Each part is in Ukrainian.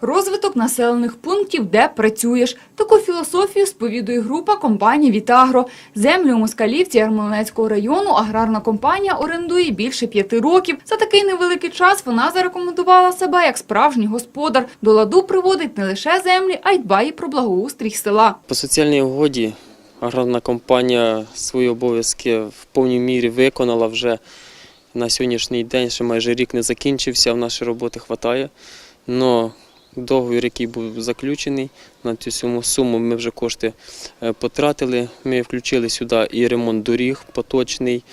Розвиток населених пунктів, де працюєш. Таку філософію сповідує група компаній «Вітагро». Землю у Москалівці Ярмолинецького району аграрна компанія орендує більше п'яти років. За такий невеликий час вона зарекомендувала себе як справжній господар. До ладу приводить не лише землі, а й дбає про благоустрій села. По соціальній угоді аграрна компанія свої обов'язки в повній мірі виконала вже на сьогоднішній день, ще майже рік не закінчився, в нашій роботи вистачає. Договір, який був заключений, на цю суму ми вже кошти е, потратили. Ми включили сюди і ремонт доріг поточний,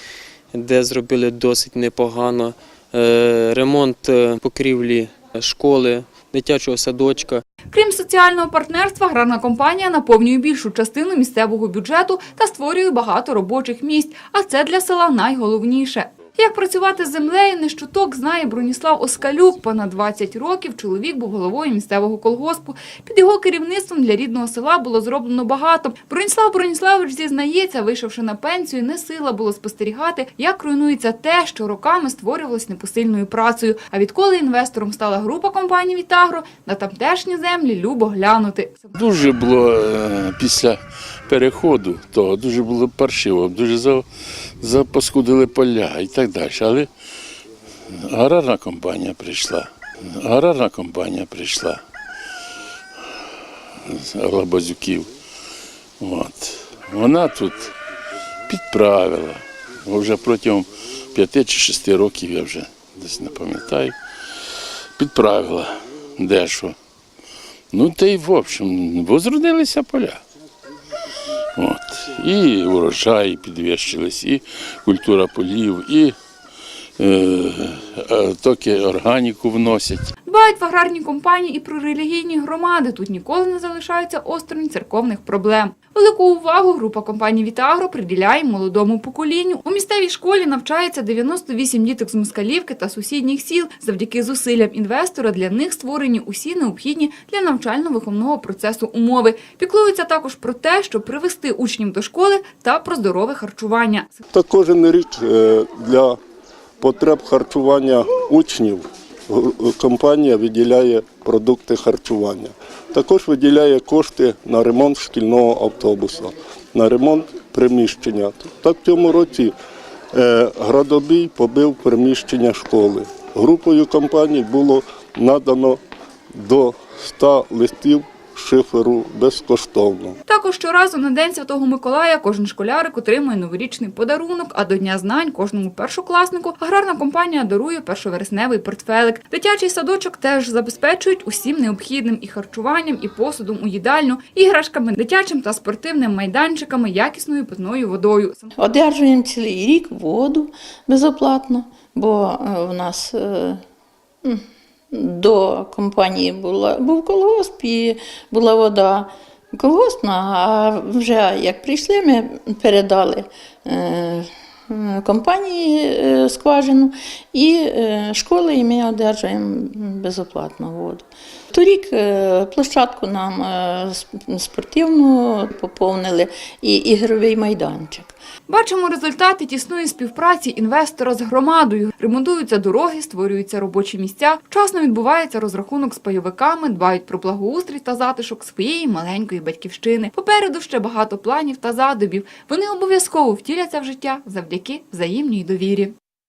де зробили досить непогано. Е, Ремонт е, покрівлі школи, дитячого садочка. Крім соціального партнерства, аграрна компанія наповнює більшу частину місцевого бюджету та створює багато робочих місць. А це для села найголовніше. Як працювати з землею, не щуток знає Броніслав Оскалюк. Понад 20 років чоловік був головою місцевого колгоспу. Під його керівництвом для рідного села було зроблено багато. Броніслав Броніславович зізнається, вийшовши на пенсію, не сила було спостерігати, як руйнується те, що роками створювалось непосильною працею. А відколи інвестором стала група компаній Вітагро, на тамтешні землі любо глянути. Дуже було е, після переходу того, дуже було паршиво, дуже запаскудили поля і так далі. Але аграрна компанія прийшла. Аграрна компанія прийшла з Лабазюків. От. Вона тут підправила. Вже протягом п'яти чи шести років, я вже десь не пам'ятаю, підправила дещо. Ну, та й в общем, возродилися поля. От. І урожаї підвищились, і культура полів, і е, е, токи органіку вносять. Дбають в аграрні компанії і про релігійні громади. Тут ніколи не залишаються осторонь церковних проблем. Велику увагу група компаній Вітагро приділяє молодому поколінню. У місцевій школі навчається 98 діток з Москалівки та сусідніх сіл. Завдяки зусиллям інвестора для них створені усі необхідні для навчально-виховного процесу умови. Піклуються також про те, щоб привести учнів до школи та про здорове харчування. Та кожен рік е, для потреб харчування учнів компанія виділяє продукти харчування. Також виділяє кошти на ремонт шкільного автобуса, на ремонт приміщення. Так в цьому році е, градобій побив приміщення школи. Групою компаній було надано до 100 листів шиферу безкоштовно. Також щоразу на День Святого Миколая кожен школярик отримує новорічний подарунок, а до Дня знань кожному першокласнику аграрна компанія дарує першовересневий портфелик. Дитячий садочок теж забезпечують усім необхідним і харчуванням, і посудом у їдальню, іграшками, дитячим та спортивним майданчиками, якісною питною водою. Одержуємо цілий рік воду безоплатно, бо е, у нас е, до компанії була, був колгосп і була вода. Колгоспна, а вже як прийшли, ми передали е, компанії е, скважину і е, школи, і ми одержуємо безоплатну воду. Торік е, площадку нам е, спортивну поповнили і ігровий майданчик. Бачимо результати тісної співпраці інвестора з громадою. Ремонтуються дороги, створюються робочі місця. Вчасно відбувається розрахунок з пайовиками, дбають про благоустрій та затишок своєї маленької батьківщини. Попереду ще багато планів та задумів. Вони обов'язково втіляться в життя завдяки взаємній довірі.